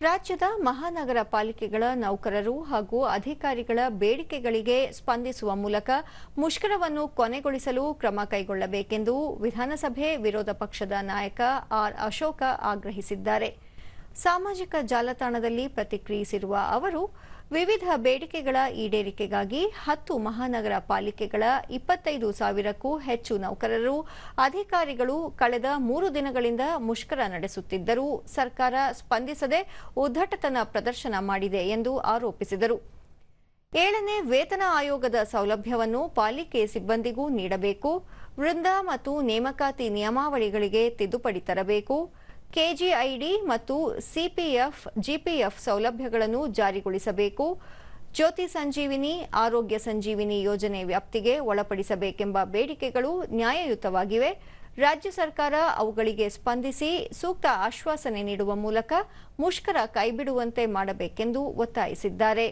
ರಾಜ್ಯದ ಮಹಾನಗರ ಪಾಲಿಕೆಗಳ ನೌಕರರು ಹಾಗೂ ಅಧಿಕಾರಿಗಳ ಬೇಡಿಕೆಗಳಿಗೆ ಸ್ಪಂದಿಸುವ ಮೂಲಕ ಮುಷ್ಕರವನ್ನು ಕೊನೆಗೊಳಿಸಲು ಕ್ರಮ ಕೈಗೊಳ್ಳಬೇಕೆಂದು ವಿಧಾನಸಭೆ ವಿರೋಧ ಪಕ್ಷದ ನಾಯಕ ಆರ್ ಅಶೋಕ ಆಗ್ರಹಿಸಿದ್ದಾರೆ. ಸಾಮಾಜಿಕ ಜಾಲತಾಣದಲ್ಲಿ ಪ್ರತಿಕ್ರಿಯಿಸಿರುವ ಅವರು ವಿವಿಧ ಬೇಡಿಕೆಗಳ ಈಡೇರಿಕೆಗಾಗಿ ಹತ್ತು ಮಹಾನಗರ ಪಾಲಿಕೆಗಳ ಇಪ್ಪತ್ತೈದು ಸಾವಿರಕ್ಕೂ ಹೆಚ್ಚು ನೌಕರರು, ಅಧಿಕಾರಿಗಳು ಕಳೆದ ಮೂರು ದಿನಗಳಿಂದ ಮುಷ್ಕರ ನಡೆಸುತ್ತಿದ್ದರೂ ಸರ್ಕಾರ ಸ್ಪಂದಿಸದೆ ಉದ್ದಟತನ ಪ್ರದರ್ಶನ ಮಾಡಿದೆ ಎಂದು ಆರೋಪಿಸಿದರು. ಏಳನೇ ವೇತನ ಆಯೋಗದ ಸೌಲಭ್ಯವನ್ನು ಪಾಲಿಕೆ ಸಿಬ್ಬಂದಿಗೂ ನೀಡಬೇಕು, ವೃಂದ ಮತ್ತು ನೇಮಕಾತಿ ನಿಯಮಾವಳಿಗಳಿಗೆ ತಿದ್ದುಪಡಿ ತರಬೇಕು ಕೆಜಿಐಡಿ ಮತ್ತು ಸಿಪಿಎಫ್, ಜಿಪಿಎಫ್ ಸೌಲಭ್ಯಗಳನ್ನು ಜಾರಿಗೊಳಿಸಬೇಕು. ಜ್ಯೋತಿ ಸಂಜೀವಿನಿ ಆರೋಗ್ಯ ಸಂಜೀವಿನಿ ಯೋಜನೆ ವ್ಯಾಪ್ತಿಗೆ ಒಳಪಡಿಸಬೇಕೆಂಬ ಬೇಡಿಕೆಗಳು ನ್ಯಾಯಯುತವಾಗಿವೆ. ರಾಜ್ಯ ಸರ್ಕಾರ ಅವುಗಳಿಗೆ ಸ್ಪಂದಿಸಿ ಸೂಕ್ತ ಆಶ್ವಾಸನೆ ನೀಡುವ ಮೂಲಕ ಮುಷ್ಕರ ಕೈಬಿಡುವಂತೆ ಮಾಡಬೇಕೆಂದು ಒತ್ತಾಯಿಸಿದ್ದಾರೆ.